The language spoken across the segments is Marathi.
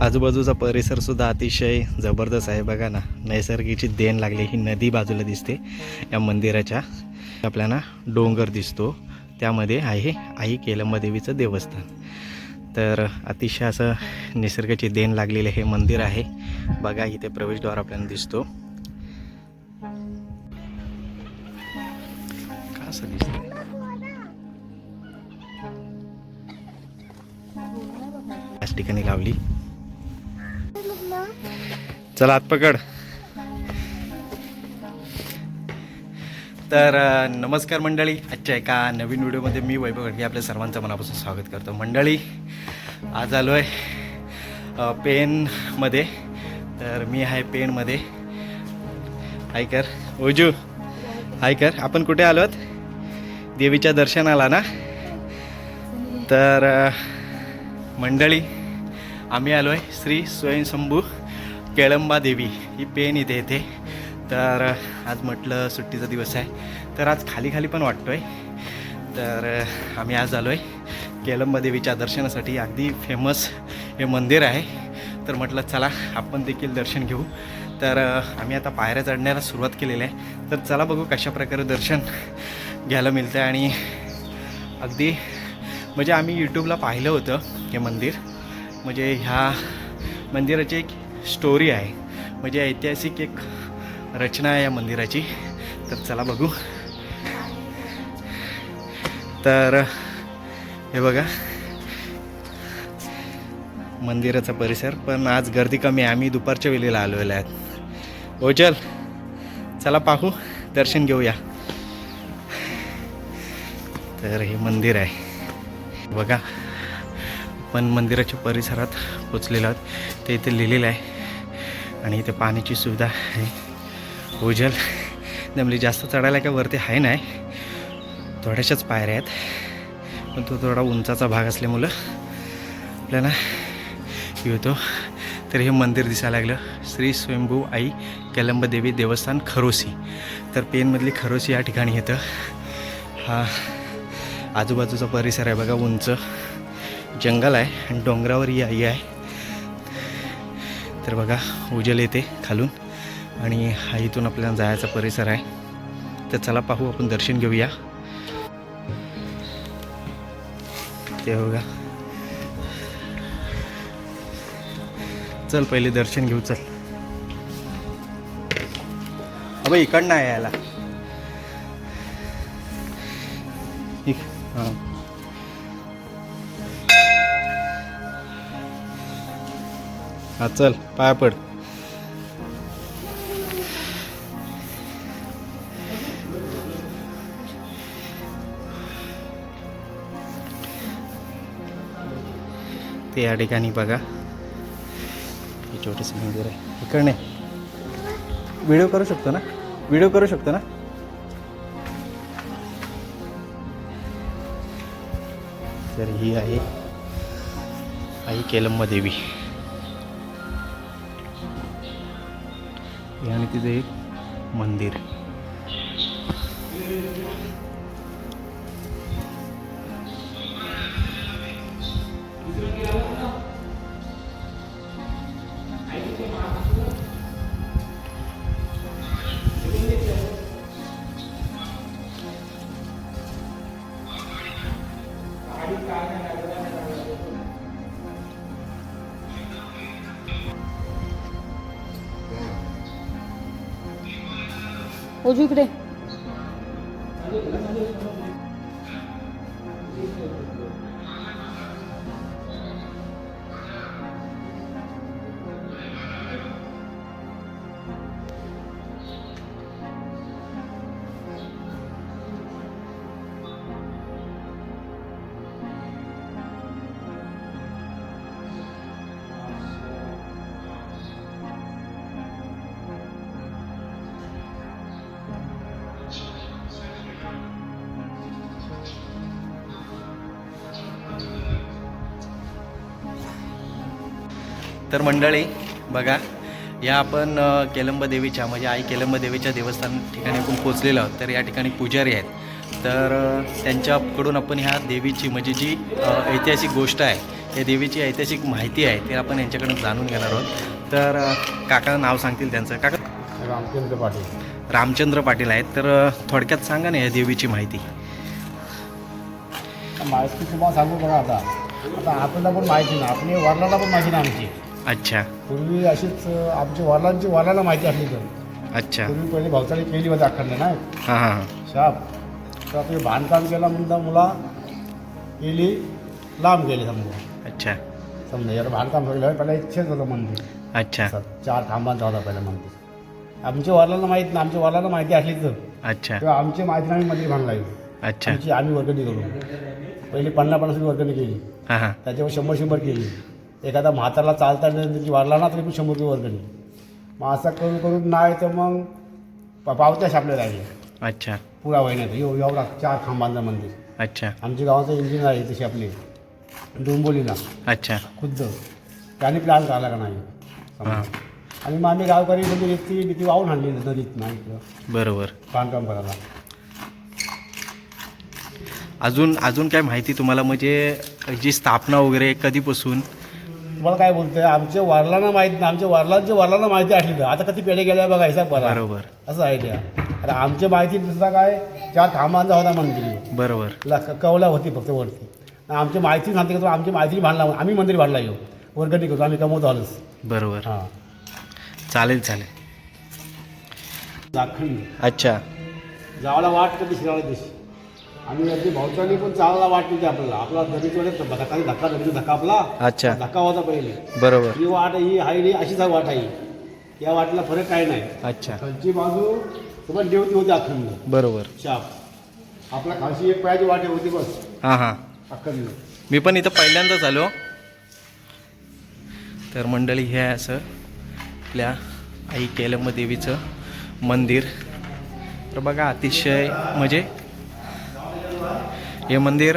आजूबाजूचा परिसरसुद्धा अतिशय जबरदस्त आहे. बघा ना नैसर्गिकची देण लागली. ही नदी बाजूला दिसते. या मंदिराच्या आपल्याला डोंगर दिसतो. त्यामध्ये आहे आई केलंब देवीचं देवस्थान. तर अतिशय असं निसर्गाची देण लागलेलं हे मंदिर आहे. बघा इथे प्रवेशद्वार आपल्याला दिसतो. का असं दिसतं ठिकाणी लावली. चला हात पकड. तर नमस्कार मंडळी. आजच्या एका नवीन व्हिडिओमध्ये मी वैभव खडके आपल्या सर्वांचं मनापासून स्वागत करतो. मंडळी आज आलो आहे पेनमध्ये. तर मी आहे पेनमध्ये. हाय कर. ओजू हाय कर. आपण कुठे आलोत? देवीच्या दर्शनाला ना? तर मंडळी आम्ही आलो आहे श्री स्वयंशंभू केळंबा देवी ही पेन इथे येते. तर आज म्हटलं सुट्टीचा दिवस आहे. तर आज खाली खाली पण वाटतो आहे तर आम्ही आज आलो आहे केळंबा देवीच्या दर्शनासाठी. अगदी फेमस हे मंदिर आहे. तर म्हटलं चला आपण देखील दर्शन घेऊ. तर आम्ही आता पायऱ्या चढण्याला सुरुवात केलेली आहे. तर चला बघू कशा प्रकारे दर्शन घ्यायला मिळतं आहे आणि अगदी म्हणजे आम्ही यूट्यूबला पाहिलं होतं हे मंदिर. म्हणजे ह्या मंदिराची एक स्टोरी आहे. म्हणजे ऐतिहासिक एक रचना आहे या मंदिराची. तर चला बघू. तर हे बघा. मंदिराचा परिसर. पण आज गर्दी कमी आहे. आम्ही दुपारच्या वेळेला आलेलो आहेत हो चल. चला पाहू. दर्शन घेऊया. तर हे मंदिर आहे. बघा. पण मंदिराच्या परिसरात पोचलेलो आहोत. ते इथे लिहिलेलं आहे. आणि इथे पाण्याची सुविधा आहे. ओझल जमली म्हणजे जास्त चढायला काय वरती आहे नाही. थोड्याशाच पायऱ्या आहेत. पण तो थोडा उंचाचा भाग असल्यामुळं आपल्याला येतो. तर हे मंदिर दिसायला लागलं. श्री स्वयंभू आई कलंबदेवी देवस्थान खरोसी तर पेनमधली खरोसी या ठिकाणी येतं. हा आजूबाजूचा परिसर आहे बघा उंच. जंगल आहे आणि डोंगरावर ही आई आहे. तर बघा उजल येते खालून आणि हा इथून आपल्याला जायचा परिसर आहे. तर चला पाहू आपण दर्शन घेऊया. ते बघा. चल पहिले दर्शन घेऊ चल. अबे इकडनं आहे यायला. ठीक हां. हा चल पाया पड. ते या ठिकाणी बघा. हे छोटंसं मंदिर आहे. इकडे व्हिडिओ करू शकतो ना? व्हिडिओ करू शकतो ना? तर ही आहे आई केलम्मा देवी. हे आणि तिथे एक मंदिर. ओजू तर मंडळी बघा या आपण केलंब देवीच्या म्हणजे आई केलंब देवीच्या देवस्थान ठिकाणी आपण पोचलेलो आहोत. तर या ठिकाणी पुजारी आहेत. तर त्यांच्याकडून आपण ह्या देवीची म्हणजे जी ऐतिहासिक गोष्ट आहे या देवीची ऐतिहासिक माहिती आहे ती आपण यांच्याकडून जाणून घेणार आहोत. तर काका नाव सांगतील त्यांचं. काका? रामचंद्र पाटील. रामचंद्र पाटील आहेत. तर थोडक्यात सांगा ना या देवीची माहिती. माहिती तुम्हाला सांगू बघा आता. आता आपल्याला पण माहिती नाही. आपली वडिलांना पण माहिती नाही आमची. अच्छा. पूर्वी अशीच अं, आमची वडिलांची वडिलांना माहिती असली तर. अच्छा. पूर्वी पहिले भावताळी केली होती अखंड नाही? हां हां हां. शाप. तर आपले बांधकाम केलं म्हणता मुला गेली लांब गेली समजा. अच्छा. समजा याला बांधकाम केलं पहिला इच्छेच होतं मंदिर. अच्छा. चार खांबांचा होता पहिला मंदिर. आमच्या वडिलांना माहीत नाही आमच्या वडिलांना माहिती असली तर. अच्छा. तेव्हा आमची माहिती आम्ही मंदिर बांधला अच्छा. आमची आम्ही वर्गणी करू पहिली पन्नास पन्नास वर्गणी केली. त्याच्यावर शंभर शंभर केली. एखादा म्हातारला चालता वाढला ना तरी पण शंभर रुपये वर्गणी. मग असं करून करून नाही तर मग पा- पावत्या छापल्या लागल्या अच्छा. पुरा महिन्यात एव एवढा चार खांबांचं मंदिर. अच्छा. आमच्या गावाचं इंजिनियर आहे तशी आपली डोंबोलीला. अच्छा. खुद्द. त्याने प्लॅन काढला का नाही? हां. आणि मग आम्ही गावकरी म्हणजे रेती भीती वाहून आणली नदीत नाही बरोबर. बांधकाम करायला. अजून अजून काय माहिती तुम्हाला? म्हणजे जी स्थापना वगैरे कधीपासून तुम्हाला काय बोलतोय? आमच्या वारलांना माहीत नाही. आमच्या वारलांच्या वारलांना माहिती असली आता कधी पेढे गेल्या बघा हिसाब बरोबर. असं आहे त्या आता आमच्या माहिती दुसरा काय? चार खांबांचा होता मंदिर. बरोबर. कवला होती फक्त वरती. आमची माहिती सांगते का आमची माहिती बांधला आम्ही मंदिर बांधला येऊ. वर्गणी करतो. आम्ही कमवतो आलोच बरोबर. हां. चालेल चालेल. अच्छा. जावाला वाट कधी शिरावला दिवशी आम्ही अगदी भावतानी पण चांगला वाट होती आपल्याला. आपला दरीचोडे धक्का धक्का दरीचा धक्का आपला. अच्छा. धक्का होता पहिले. बरोबर. ही वाट ही हाय ही अशीच वाट आहे. या वाटला फरक काय नाही. अच्छा. खालची बाजू तुम्हाला देवती होती अखंड. बरोबर. शाप. आपला खालची एक पायाची वाटे होती बस. हां हां. अखंड. मी पण इथं पहिल्यांदाच आलो. तर मंडळी हे आहे असं आपल्या आई केलंब देवीचं मंदिर. तर बघा अतिशय म्हणजे हे मंदिर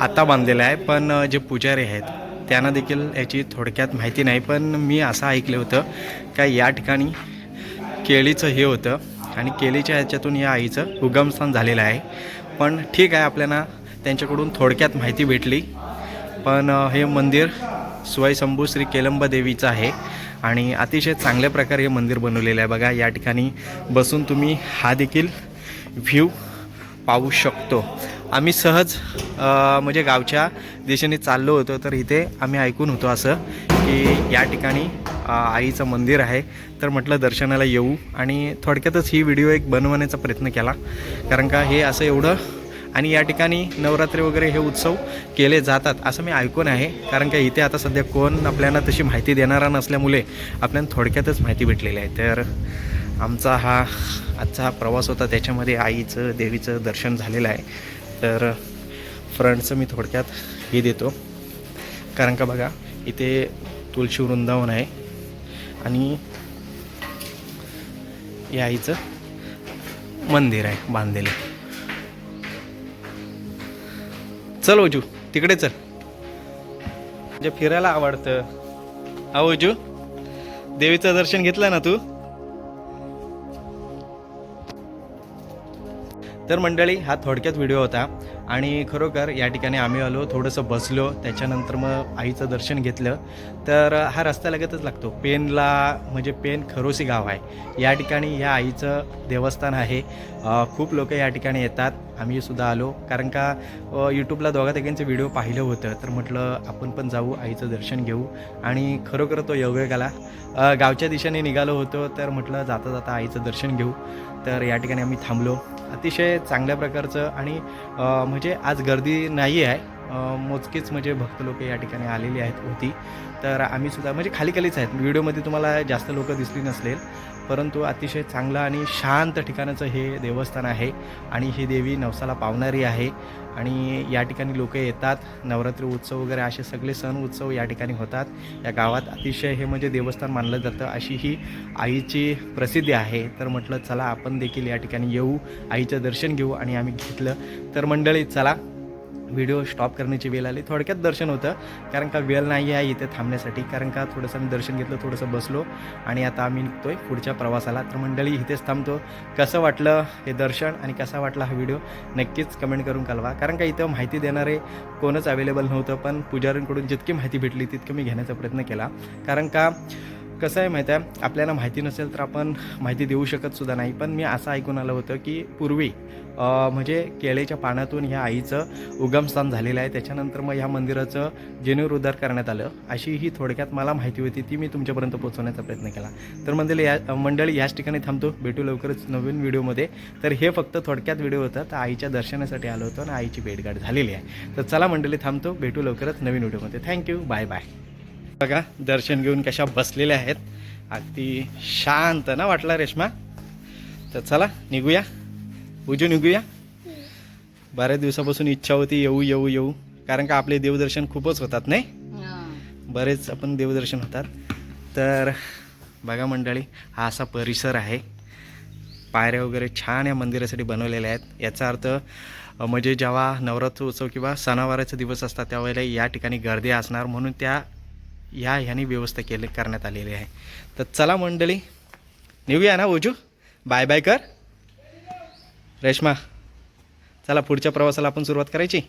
आता बांधलेलं आहे पण जे पुजारी आहेत त्यांना देखील याची थोडक्यात माहिती नाही पण मी असं ऐकलं होतं का या ठिकाणी केळीचं हे होतं आणि केळीच्या ह्याच्यातून या आईचं उगमस्थान झालेलं आहे. पण ठीक आहे आपल्याला त्यांच्याकडून थोडक्यात माहिती भेटली. पण हे मंदिर स्वयंशंभू श्री केलंब देवीचं आहे आणि अतिशय चांगल्या प्रकारे हे मंदिर बनवलेलं आहे. बघा या ठिकाणी बसून तुम्ही हा देखील व्ह्यू पाहू शकतो. आम्ही सहज म्हणजे गावच्या दिशेने चाललो होतो तर इथे आम्ही ऐकून होतो असं की या ठिकाणी आईचं मंदिर आहे. तर म्हटलं दर्शनाला येऊ आणि थोडक्यातच ही व्हिडिओ एक बनवण्याचा प्रयत्न केला. कारण का हे असं एवढं आणि या ठिकाणी नवरात्री वगैरे हे उत्सव केले जातात असं मी ऐकून आहे. कारण का इथे आता सध्या कोण आपल्याला तशी माहिती देणारा नसल्यामुळे आपल्याला थोडक्यातच माहिती भेटलेली आहे. तर आमचा हा आजचा हा प्रवास होता. त्याच्यामध्ये आईचं देवीचं दर्शन झालेलं आहे. तर फ्रंटचं मी थोडक्यात हे देतो. कारण का बघा इथे तुळशी वृंदावन आहे. आणि या आईचं मंदिर आहे बांधलेलं. चल ओजू तिकडे चल. म्हणजे फिरायला आवडतं. हा देवीचं दर्शन घेतलं ना तू? तर मंडळी हा थोडक्यात व्हिडिओ होता आणि खरोखर या ठिकाणी आम्ही आलो थोडंसं बसलो त्याच्यानंतर मग आईचं दर्शन घेतलं. तर हा रस्ता लगतच लागतो. पेनला म्हणजे पेन खरोसी गाव आहे. या ठिकाणी या आईचं देवस्थान आहे. खूप लोक या ठिकाणी येतात. आम्ही सुद्धा आलो. कारण का यूट्यूबला दोघा तिघांचं व्हिडिओ पाहिलं होतं. तर म्हटलं आपण पण जाऊ आईचं दर्शन घेऊ. आणि खरोखर तो योगायोग आला गावच्या दिशेने निघालो होतो. तर म्हटलं जाता जाता आईचं दर्शन घेऊ. तर या ठिकाणी आम्ही थांबलो. अतिशय चांगल्या प्रकारचं आणि म्हणजे आज गर्दी नाही आहे मोजकेच म्हणजे भक्त लोक या ठिकाणी आलेली आहेत होती. तर आम्ही सुद्धा म्हणजे खाली खालीच आहेत. व्हिडिओमध्ये तुम्हाला जास्त लोक दिसली नसलेल परंतु अतिशय चांगलं आणि शांत ठिकाणाचं हे देवस्थान आहे आणि ही देवी नवसाला पावणारी आहे आणि या ठिकाणी लोक येतात. नवरात्री उत्सव वगैरे असे सगळे सण उत्सव या ठिकाणी होतात. या गावात अतिशय हे म्हणजे देवस्थान मानलं जातं. अशी ही आईची प्रसिद्धी आहे. तर म्हटलं चला आपण देखील या ठिकाणी येऊ आईचं दर्शन घेऊ आणि आम्ही घेतलं. तर मंडळी चला व्हिडिओ स्टॉप करण्याची वेळ आली. थोडक्यात दर्शन होतं. कारण का वेळ नाही आहे इथे थांबण्यासाठी. कारण का थोडंसं आम्ही दर्शन घेतलं थोडंसं बसलो आणि आता आम्ही निघतोय पुढच्या प्रवासाला. तर मंडळी इथेच थांबतो. कसं वाटलं हे दर्शन आणि कसा वाटला हा व्हिडिओ नक्कीच कमेंट करून कळवा. कारण का इथं माहिती देणारे कोणच अवेलेबल नव्हतं पण पुजाऱ्यांकडून जितकी माहिती भेटली तितकं मी घेण्याचा प्रयत्न केला. कारण का कसं आहे माहीत आहे? आपल्याला माहिती नसेल तर आपण माहिती देऊ शकत सुद्धा नाही. पण मी असं ऐकून आलं होतं की पूर्वी म्हणजे केळेच्या पानातून ह्या आईचं उगमस्थान झालेलं आहे. त्याच्यानंतर मग ह्या मंदिराचं जीर्णोद्धार करण्यात आलं. अशी ही थोडक्यात मला माहिती होती ती मी तुमच्यापर्यंत पोहोचवण्याचा प्रयत्न केला. तर मंदिर या मंडळी याच ठिकाणी थांबतो. भेटू लवकरच नवीन व्हिडिओमध्ये. तर हे फक्त थोडक्यात व्हिडिओ होता तर आईच्या दर्शनासाठी आलो होतो आणि आईची भेटगाठ झालेली आहे. तर चला मंडळी थांबतो. भेटू लवकरच नवीन व्हिडिओमध्ये. Thank you. Bye bye. बघा दर्शन घेऊन कशा बसलेल्या आहेत. अगदी शांत ना वाटला रेश्मा? तर चला निघूया. उजू निघूया. बऱ्याच दिवसापासून इच्छा होती येऊ येऊ येऊ. कारण का आपले देवदर्शन खूपच होतात नाही? बरेच आपण देवदर्शन होतात. तर बघा मंडळी हा असा परिसर आहे. पायऱ्या वगैरे छान या मंदिरासाठी बनवलेल्या आहेत. याचा अर्थ म्हणजे जेव्हा नवरात्र उत्सव किंवा सणावाराचे दिवस असतात त्यावेळेला या ठिकाणी गर्दी असणार. म्हणून त्या या ह्यानी व्यवस्था केली करण्यात आलेली आहे. तर चला मंडळी निघूया ना ओजू? बाय बाय कर. रेश्मा चला पुढच्या प्रवासाला आपण सुरुवात करायची?